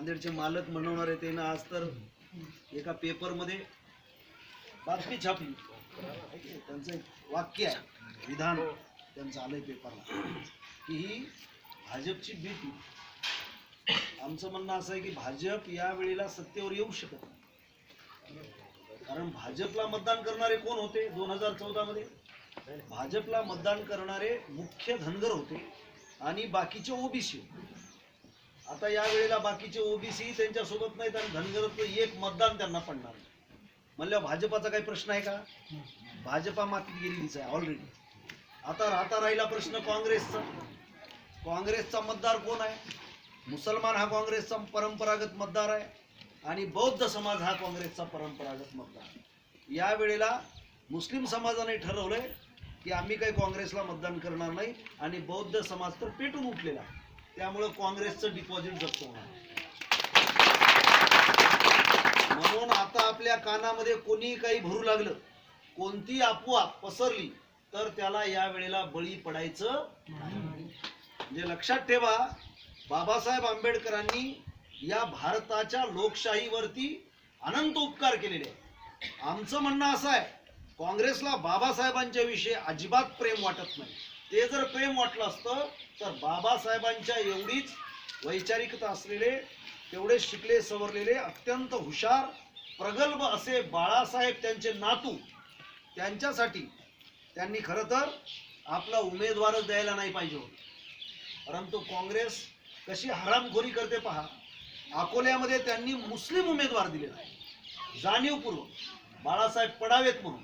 नांदेडचे मालक म्हणवणारे ते ना आज तर एका पेपरमध्ये बातमी छापली. त्यांचं एक वाक्य आहे विधान त्यांचं आलंय पेपरला की ही भाजपची भीती. आमचं म्हणणं असं आहे की भाजप या वेळेला सत्तेवर येऊ शकत नाही. कारण भाजपला मतदान करणारे कोण होते? दोन हजार चौदा मध्ये. भाजपला मतदान करणारे मुख्य धनगर होते आणि बाकीचे ओबीसी आता या वेळेला बाकीचे ओबीसी त्यांच्यासोबत नाहीत आणि धनगरचं एक मतदान त्यांना पडणार नाही. म्हणल्यावर भाजपाचा काही प्रश्न आहे का? भाजपा मातीत गेलेलीच आहे ऑलरेडी आता राहता राहिला प्रश्न काँग्रेसचा. काँग्रेसचा मतदार कोण आहे? मुसलमान हा काँग्रेसचा परंपरागत मतदार आहे आणि बौद्ध समाज हा काँग्रेसचा परंपरागत मतदार आहे. या वेळेला मुस्लिम समाजाने ठरवलंय की आम्ही काही काँग्रेसला मतदान करणार नाही आणि बौद्ध समाज तर पेटून उठलेला आहे. त्यामुळं काँग्रेसचं डिपॉझिट जप्त होणार. म्हणून आता आपल्या कानामध्ये कोणी काही भरू लागलं कोणती अफवा पसरली तर त्याला या वेळेला बळी पडायचं म्हणजे लक्षात ठेवा बाबासाहेब आंबेडकरांनी या भारताच्या लोकशाहीवरती अनंत उपकार केलेले आहेत. आमचं म्हणणं असं आहे काँग्रेसला बाबासाहेबांच्या विषयी अजिबात प्रेम वाटत नाही. ते जर प्रेम वाटलं असतं तर बाबासाहेबांच्या एवढीच वैचारिकता असलेले तेवढे शिकले सवरलेले अत्यंत हुशार प्रगल्भ असे बाळासाहेब त्यांचे नातू त्यांच्यासाठी त्यांनी खरं तर आपला उमेदवारच द्यायला नाही पाहिजे होते. परंतु काँग्रेस कशी हरामखोरी करते पहा. अकोल्यामध्ये त्यांनी मुस्लिम उमेदवार दिलेला आहे. जाणीवपूर्वक बाळासाहेब पडावेत म्हणून.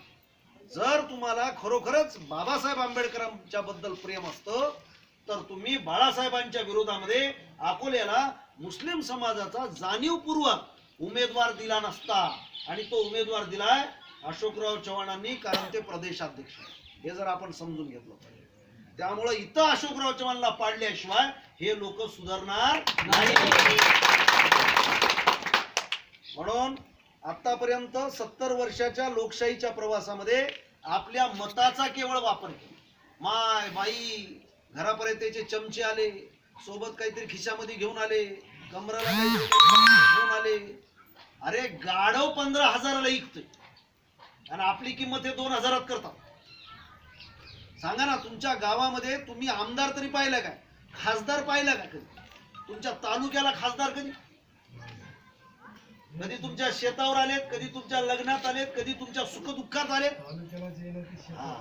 जर तुम्हाला खरोखरच बाबासाहेब आंबेडकरांच्या बद्दल प्रेम असतं तर तुम्ही बाळासाहेबांच्या विरोधामध्ये अकोल्याला मुस्लिम समाजाचा जाणीवपूर्वक उमेदवार दिला नसता. आणि तो उमेदवार दिलाय अशोकराव चव्हाणांनी कारण ते प्रदेशाध्यक्ष हे जर आपण समजून घेतलं पाहिजे त्यामुळं इथं अशोकराव चव्हाणला पाडल्याशिवाय हे लोक सुधारणार नाही. म्हणून आतापर्यंत सत्तर वर्षाच्या लोकशाहीच्या प्रवासामध्ये आपल्या मताचा केवळ वापर केला. माय बाई घरापर्यंत त्याचे चमचे आले सोबत काहीतरी खिशामध्ये घेऊन आले कमराला काहीतरी घेऊन आले. अरे गाढव पंधरा हजाराला ऐकतोय आणि आपली किंमत हे दोन हजारात करतात. सांगा ना तुमच्या गावामध्ये तुम्ही आमदार तरी पाहिला काय? खासदार पाहिला का कधी? तुमच्या तालुक्याला खासदार कधी? कधी तुमच्या शेतावर आलेत कधी तुमच्या लग्नात आलेत कधी तुमच्या सुखदुःखात आलेत? हा.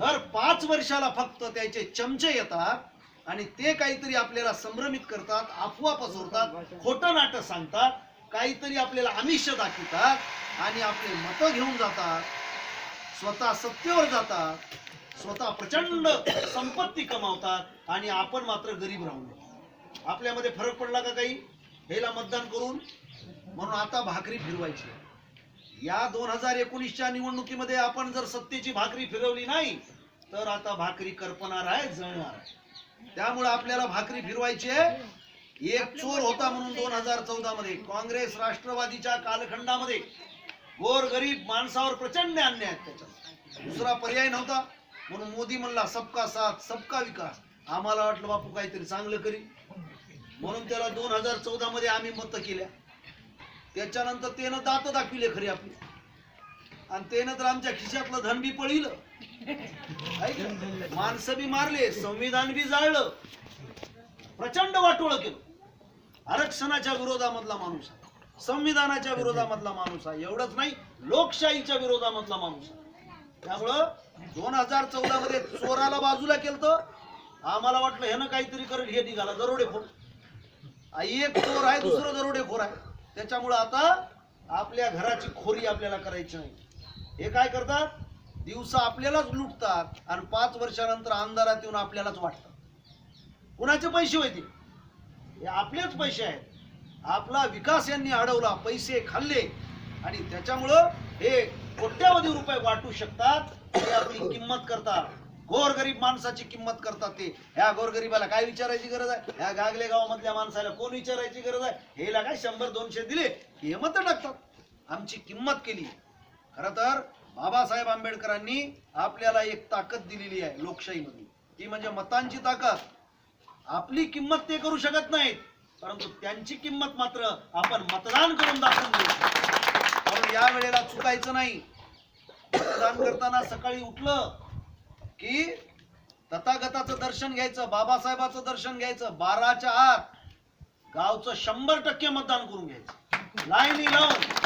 दर पाच वर्षाला फक्त त्याचे चमचे येतात आणि ते काहीतरी आपल्याला संभ्रमित करतात अफवा पसरतात खोटं नाटक सांगतात काहीतरी आपल्याला आमिष दाखवतात आणि आपले मतं घेऊन जातात स्वतः सत्तेवर जातात स्वतः प्रचंड संपत्ती कमावतात आणि आपण मात्र गरीब राहून आपल्यामध्ये फरक पडला का काही? हेला मतदान करून म्हणून आता भाकरी फिरवायची या दोन हजार एकोणीसच्या निवडणुकीमध्ये आपण जर सत्तेची भाकरी फिरवली नाही तर आता भाकरी करपणार आहे जळणार आहे. त्यामुळे आपल्याला भाकरी फिरवायची आहे. एक चोर होता म्हणून दोन हजार चौदा मध्ये काँग्रेस राष्ट्रवादीच्या कालखंडामध्ये गोर गरीब माणसावर प्रचंड अन्याय आहेत त्याच्यात. दुसरा पर्याय नव्हता. म्हणून मोदी म्हणला सबका साथ सबका विकास. आम्हाला वाटलं बापू काहीतरी चांगलं करी. म्हणून त्याला दोन हजार चौदा मध्ये आम्ही मत केल्या. त्याच्यानंतर त्यानं दात दाखविले खरी आपली. आणि त्यानं तर आमच्या खिशातलं धन बी पळिलं. माणसं बी मारले संविधान बी जाळलं. प्रचंड वाटोळ केलं. आरक्षणाच्या विरोधामधला माणूस आहे. संविधानाच्या विरोधामधला माणूस आहे. एवढंच नाही लोकशाहीच्या विरोधामधला माणूस आहे. त्यामुळं दोन हजार चौदा मध्ये चोराला बाजूला केलं आम्हाला वाटलं ह्यानं काहीतरी करेल हे निघाला. दरोडेखोर. आई एक चोर आहे दुसरं दरोडेखोर आहे. त्याच्यामुळं आता आपल्या घराची खोरी आपल्याला करायची नाही. हे काय करतात? दिवसा आपल्यालाच लुटतात आणि पाच वर्षानंतर अंधारात येऊन आपल्यालाच वाटतात कुणाचे पैसे होते? हे आपलेच पैसे आहेत. आपला विकास यांनी अडवला पैसे खाल्ले आणि त्याच्यामुळं हे कोट्यावधी रुपये वाटू शकतात ते आपली किंमत करतात. गोरगरीब माणसाची किंमत करतात ते. ह्या गोरगरीबाला काय विचारायची गरज आहे? ह्या गागले गावामधल्या माणसाला कोण विचारायची गरज आहे? हेला काय शंभर दोनशे दिले? हे मत टाकतात. आमची किंमत केली. खर तर बाबासाहेब आंबेडकरांनी आपल्याला एक ताकद दिलेली आहे लोकशाहीमध्ये. ती म्हणजे मतांची ताकद. आपली किंमत ते करू शकत नाहीत. परंतु त्यांची किंमत मात्र आपण मतदान करून दाखवून देऊ म्हणून या वेळेला चुकायचं नाही. मतदान करताना सकाळी उठलं की तथागताचं दर्शन घ्यायचं बाबासाहेबाचं दर्शन घ्यायचं बाराच्या आत गावचं शंभर टक्के मतदान करून घ्यायचं. लाईनी लावून.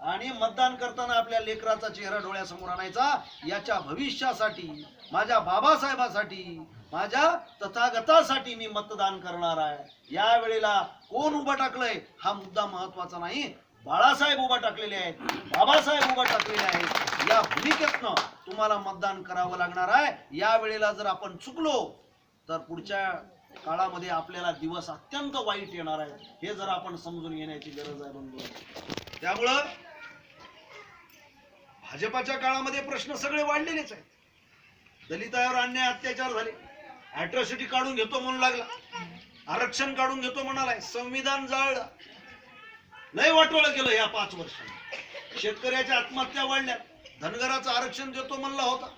आणि मतदान करताना आपल्या लेकराचा चेहरा डोळ्यासमोर आणायचा. याच्या भविष्यासाठी माझ्या बाबासाहेबासाठी माझ्या तथागतासाठी मी मतदान करणार आहे. या वेळेला कोण उभं टाकलंय हा मुद्दा महत्त्वाचा नाही. बाळासाहेब उभा टाकलेले आहेत. बाबासाहेब उभा टाकलेले आहेत. या भूमिकेतनं तुम्हाला मतदान करावं लागणार आहे. या वेळेला जर आपण चुकलो तर पुढच्या काळामध्ये आपल्याला दिवस अत्यंत वाईट येणार आहे. हे जर आपण समजून घेण्याची गरज आहे बंधू. त्यामुळं भाजपाच्या काळामध्ये प्रश्न सगळे वाढलेलेच आहेत. दलितावर अन्याय अत्याचार झाले. अॅट्रॉसिटी काढून घेतो म्हणू लागला. आरक्षण काढून घेतो म्हणालाय. संविधान जाळलं. लय वाटोळं केलं या पाच वर्षात शेतकऱ्याच्या आत्महत्या वाढल्या. धनगराचं आरक्षण देतो म्हणला होता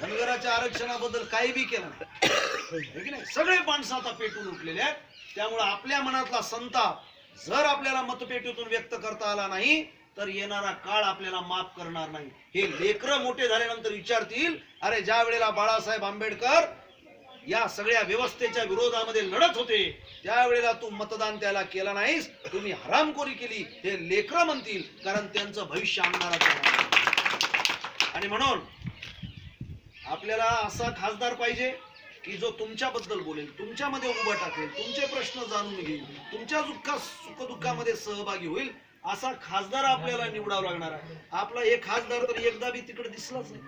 धनगराच्या आरक्षणाबद्दल काही बी केलं नाही. नाही? सगळे माणसं आता पेटून उठलेले आहेत. त्यामुळे आपल्या मनातला संताप जर आपल्याला मतपेटीतून व्यक्त करता आला नाही तर येणारा काळ आपल्याला माफ करणार नाही. हे लेकरं मोठे झाल्यानंतर विचारतील अरे ज्या वेळेला बाळासाहेब आंबेडकर या सगळ्या व्यवस्थेच्या विरोधामध्ये लढत होते. त्यावेळेला तू मतदान त्याला केला नाहीस. तुम्ही हरामखोरी केली. हे लेकरं म्हणतील कारण त्यांचं भविष्य अंधारात आणि म्हणून आपल्याला असा खासदार पाहिजे की जो तुमच्याबद्दल बोलेल तुमच्यामध्ये उभं टाकेल तुमचे प्रश्न जाणून घेईल तुमच्या दुःखा सुखदुःखामध्ये सहभागी होईल असा खासदार आपल्याला निवडावा लागणार आहे. आपला एक खासदार तर एकदा बी तिकडे दिसलाच नाही.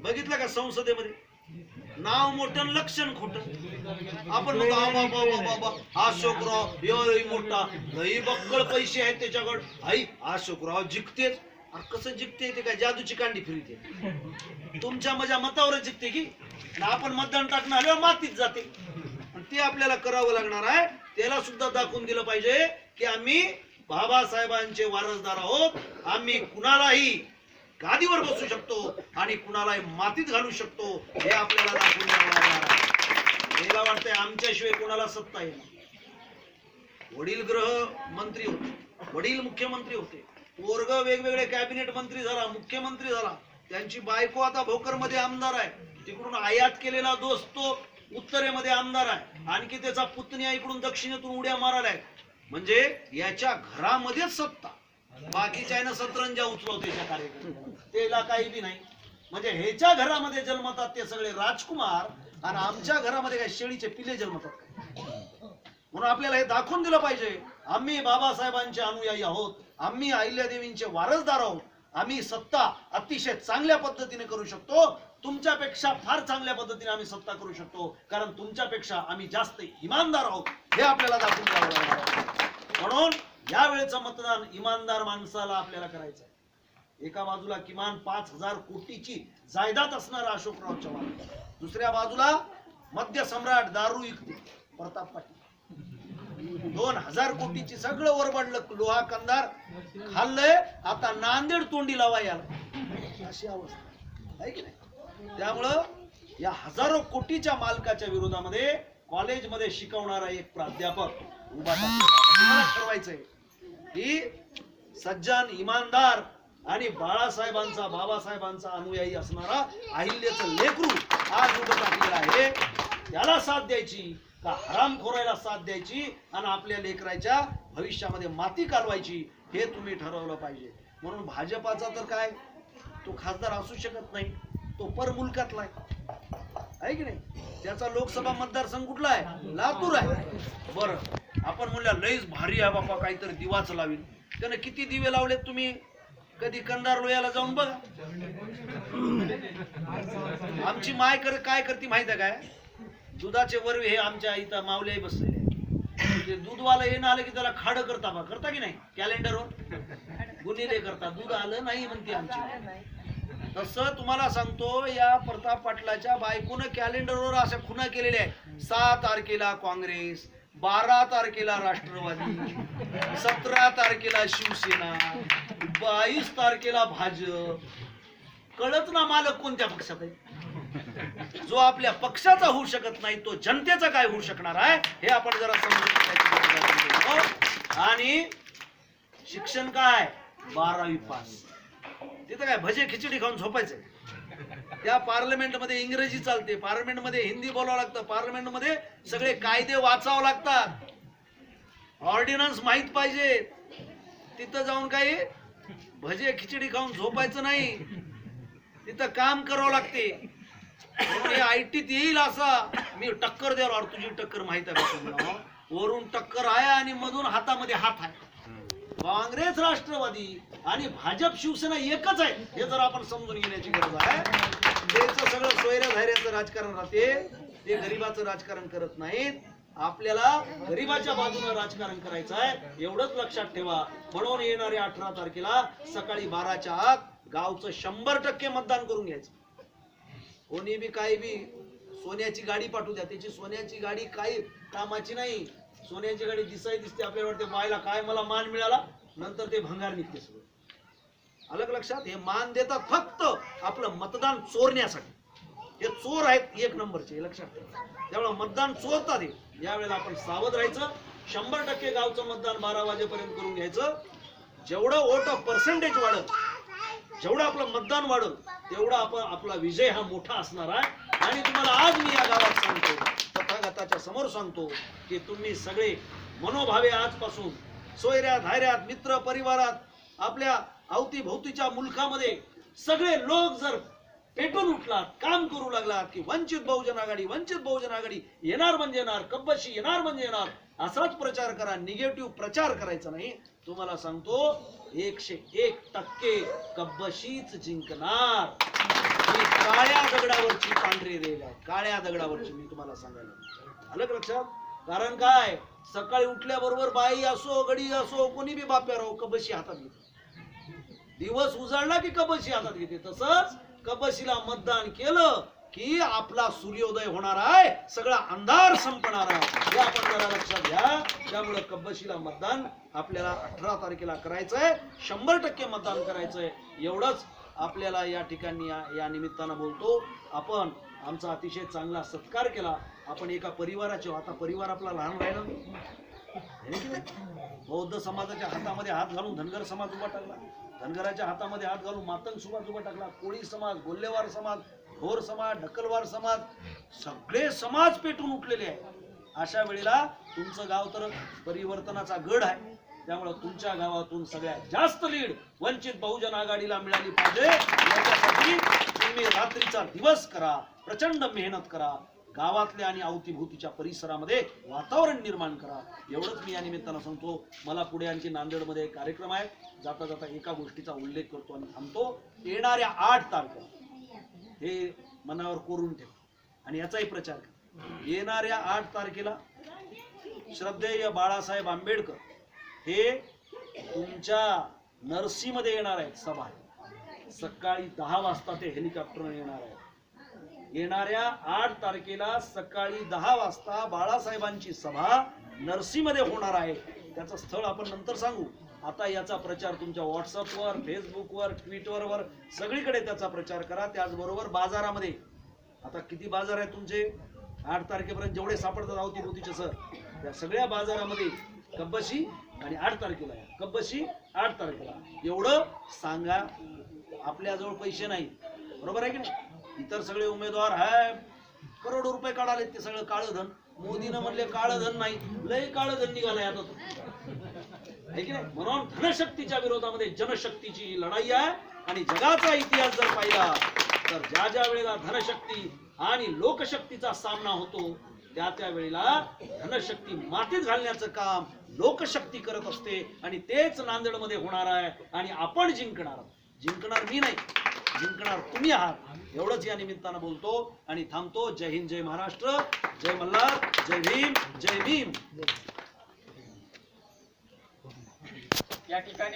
बघितलं का संसदेमध्ये? नाव मोठं लक्षण खोट. आपण बाबा बाबा बाबा यो लई मोठा. लई बक्कळ पैसे आहेत त्याच्याकडे. आई अशोकराव जिंकतेच. कसं जिंकते ते काय? जादूची कांडी फिरते. तुमच्या माझ्या मतावर जिंकते की? आपण मतदान टाकणार आल्यावर मातीत जाते. ते आपल्याला करावं लागणार आहे. त्याला सुद्धा दाखवून दिलं पाहिजे की आम्ही बाबासाहेबांचे वारसदार आहोत. आम्ही कुणालाही गादीवर बसू शकतो आणि कुणालाही मातीत घालू शकतो हे आपल्याला दाखवून मला वाटतंय आमच्याशिवाय कुणाला सत्ता येईल वडील गृह मंत्री होते वडील मुख्यमंत्री होते पोरग वेगवेगळे कॅबिनेट मंत्री झाला मुख्यमंत्री झाला त्यांची बायको आता भोकरमध्ये आमदार आहे. तिकडून आयात केलेला दोस्त तो उत्तरेमध्ये आमदार आहे. आणखी त्याचा पुतण्या इकडून दक्षिणेतून उड्या मारायला आहे म्हणजे याच्या घरामध्येच सत्ता. बाकीच्या ना सतरंजा उचलवते कार्यक्रम त्याला काही बी नाही. म्हणजे ह्याच्या घरामध्ये जन्मतात ते सगळे राजकुमार आणि आमच्या घरामध्ये काय शेळीचे पिले जन्मतात. म्हणून आपल्याला हे दाखवून दिलं पाहिजे. आम्ही बाबासाहेबांचे अनुयायी आहोत. आम्ही अहिल्यादेवींचे वारसदार आहोत. आम्ही सत्ता अतिशय चांगल्या पद्धतीने करू शकतो. तुमच्यापेक्षा फार चांगल्या पद्धतीने आम्ही सत्ता करू शकतो. कारण तुमच्यापेक्षा आम्ही जास्त इमानदार आहोत. हे आपल्याला दाखवून द्यावं म्हणून या वेळेचं मतदान इमानदार माणसाला आपल्याला करायचं आहे एका बाजूला किमान पाच हजार कोटीची जायदाद असणारा अशोकराव चव्हाण दुसऱ्या बाजूला मध्य सम्राट दारू युक्ती प्रताप पाटील. दोन हजार कोटीची सगळं वरबडलं लोहा कंदार खाल्लंय आता नांदेड तोंडी लावा याला. अशी अवस्था. आहे की नाही? त्यामुळं या हजारो कोटीच्या मालकाच्या विरोधामध्ये कॉलेजमध्ये शिकवणारा एक प्राध्यापक उभा टाकला. आहे ठरवायचंय. की सज्जन इमानदार आणि बाळासाहेबांचा बाबासाहेबांचा अनुयायी असणारा अहिल्याचं लेकरू आज उभं आहे. त्याला साथ द्यायची का हरामखोरायला साथ द्यायची आणि आपल्या लेकराच्या भविष्यामध्ये माती कालवायची हे तुम्ही ठरवलं पाहिजे. म्हणून भाजपाचा तर काय? तो खासदार असू शकत नाही. तो परमुलकातला आहे. आहे की नाही? त्याचा लोकसभा मतदारसंघ कुठला आहे? लातूर आहे. बरं. आपण म्हणल्या लईच भारी आहे बापा काहीतरी दिवाच लावील त्यानं किती दिवे लावलेत तुम्ही? कधी कंदार लोयाला जाऊन बघा. आमची माय कर काय करते माहिती आहे काय? दुधाचे वरवे हे आमच्या इथं मावल्याही बसलेले ते दूधवाला येणं आलं की त्याला खाड करता बा. करता की नाही? कॅलेंडरवर? गुन्हे करता. दूध आलं नाही म्हणते आमची. तसं तुम्हाला सांगतो या प्रताप पाटलाच्या बायकोनं कॅलेंडरवर अशा खुना केलेल्या आहेत. सहा तारखेला काँग्रेस बारा तारखेला राष्ट्रवादी सतरा तारखेला शिवसेना बावीस तारखेला भाजप. कळत ना मालक कोणत्या पक्षात आहे? जो आपल्या पक्षाचा होऊ शकत नाही तो जनतेचा काय होऊ शकणार आहे हे आपण जरा समजून हो? आणि शिक्षण काय? बारावी पास. तिथं काय भजे खिचडी खाऊन झोपायचं त्या पार्लमेंटमध्ये इंग्रजी चालते. पार्लमेंटमध्ये हिंदी बोलावं लागतं. पार्लमेंटमध्ये सगळे कायदे वाचावं लागतात. ऑर्डिनन्स माहीत पाहिजे. तिथं जाऊन काही भजे खिचडी खाऊन झोपायचं नाही. तिथं काम करावं लागते. आयटीत आय टीत येईल असा. मी टक्कर द्यावर तुझी टक्कर माहीत आहे वरून टक्कर आहे आणि मधून हातामध्ये हात आहे. काँग्रेस राष्ट्रवादी आणि भाजप शिवसेना एकच आहे हे जर आपण समजून घेण्याची गरज आहे. त्याचं सगळं सोयऱ्या धैर्याचं राजकारण राहते ते गरीबाचं राजकारण करत नाहीत. आपल्याला गरीबाच्या बाजूने राजकारण करायचं आहे एवढंच लक्षात ठेवा. म्हणून येणाऱ्या अठरा तारखेला सकाळी बाराच्या आत गावचं शंभर टक्के मतदान करून घ्यायचं. कोणी बी काही बी सोन्याची गाडी पाठवू द्या त्याची सोन्याची गाडी काही कामाची नाही. सोन्याची गाडी दिसाय दिसते आपल्याला वाटते बायला काय मला मान मिळाला? नंतर ते भंगार निघते सगळं. अलग लक्षात हे मान देतात फक्त आपलं मतदान चोरण्यासाठी. हे चोर आहेत एक नंबरचे हे लक्षात ठेवा. त्यामुळे मतदान चोरतात हे. यावेळेला आपण सावध राहायचं. शंभर टक्के गावचं मतदान बारा वाजेपर्यंत करून घ्यायचं. जेवढं वोट पर्सेंटेज वाढत जेवढं आपलं मतदान वाढत तेवढा आपण आपला विजय हा मोठा असणार आहे. आणि तुम्हाला आज मी या गावात सांगतो तथागताच्या समोर सांगतो की तुम्ही सगळे मनोभावे आजपासून सोयऱ्या धायऱ्यात मित्र परिवारात आपल्या अवतीभोवतीच्या मुलखामध्ये सगळे लोक जर पेटून उठलात काम करू लागलात की वंचित बहुजन आघाडी वंचित बहुजन आघाडी येणार म्हणजे येणार कब्बशी येणार म्हणजे येणार असाच प्रचार करा निगेटिव्ह प्रचार करायचा नाही. तुम्हाला सांगतो एकशे एक टक्के कब्बशीच जिंकणार. काळ्या दगडावरची पांढरी रेल आहे. काळ्या दगडावरची मी तुम्हाला सांगायला आलं लक्षात? कारण काय? सकाळी उठल्याबरोबर बाई असो गडी असो कोणी बी बाप्या राहो कबशी हातात घेते. दिवस उजाडला की कबशी हातात घेते. तसंच कबशीला मतदान केलं की आपला सूर्योदय होणार आहे. सगळा अंधार संपणार आहे. हे आपण जरा लक्षात घ्या. त्यामुळे कब्बशीला मतदान आपल्याला अठरा तारखेला करायचंय. शंभर टक्के मतदान करायचंय. एवढंच. आपल्याला या ठिकाणी या या निमित्तानं बोलतो. आपण आमचा अतिशय चांगला सत्कार केला. आपण एका परिवाराचे आता परिवार आपला लहान राहिला. बौद्ध समाजाच्या हातामध्ये हात घालून धनगर समाज उभा टाकला. धनगराच्या हातामध्ये हात घालून मातंग समाज उभा टाकला. कोळी समाज गोल्लेवार समाज घोर समाज ढकलवार समाज सगळे समाज पेटून उठलेले आहे. अशा वेळेला तुमचं गाव तर परिवर्तनाचा गड आहे. त्यामुळे तुमच्या गावातून सगळ्यात जास्त लीड वंचित बहुजन आघाडीला मिळाली पाहिजे. याच्यासाठी तुम्ही रात्रीचा दिवस करा प्रचंड मेहनत करा गावातल्या आणि अवतीभोवतीच्या परिसरामध्ये वातावरण निर्माण करा. एवढंच मी या निमित्तानं सांगतो. मला पुढे आणखी नांदेडमध्ये एक कार्यक्रम आहे. जाता जाता एका गोष्टीचा उल्लेख करतो आणि थांबतो. येणाऱ्या आठ तारखा हे मनावर कोरून ठेव आणि याचाही प्रचार करा. येणाऱ्या आठ तारखेला श्रद्धेय बाळासाहेब आंबेडकर हे तुमच्या नर्सीमध्ये येणार आहेत सभा. सकाळी दहा वाजता ते हेलिकॉप्टरने येणार आहे येणाऱ्या आठ तारखेला सकाळी दहा वाजता बाळासाहेबांची सभा नर्सीमध्ये होणार आहे. त्याचं स्थळ आपण नंतर सांगू. आता याचा प्रचार तुमच्या व्हॉट्सअपवर फेसबुकवर ट्विटरवर सगळीकडे त्याचा प्रचार करा. त्याचबरोबर बाजारामध्ये. आता किती बाजार आहेत तुमचे? आठ तारखेपर्यंत जेवढे सापडतात अवतीभोवतीचे सर. त्या सगळ्या बाजारामध्ये कब्बशी आणि आठ तारखेला या. कब्बशी आठ तारखेला. एवढं सांगा आपल्याजवळ पैसे नाही बरोबर आहे की नाही? इतर सगळे उमेदवार हाय. करोडो रुपये काढाले ते सगळं काळं धन मोदीनं म्हणले काळं धन नाही लय काळं धन निघालंय आता आहे की नाही? म्हणून धनशक्तीच्या विरोधामध्ये जनशक्तीची ही लढाई आहे. आणि जगाचा इतिहास जर पाहिला तर ज्या ज्या वेळेला धनशक्ती आणि लोकशक्तीचा सामना होतो त्या त्या वेळेला धनशक्ती मातीत घालण्याचं काम लोकशक्ती करत असते आणि तेच नांदेडमध्ये होणार आहे आणि आपण जिंकणार जिंकणार मी नाही जिंकणार तुम्ही आहात. एवढंच या निमित्तानं बोलतो आणि थांबतो. जय हिंद जय महाराष्ट्र. जय मल्हार जय भीम जय भीम. या ठिकाणी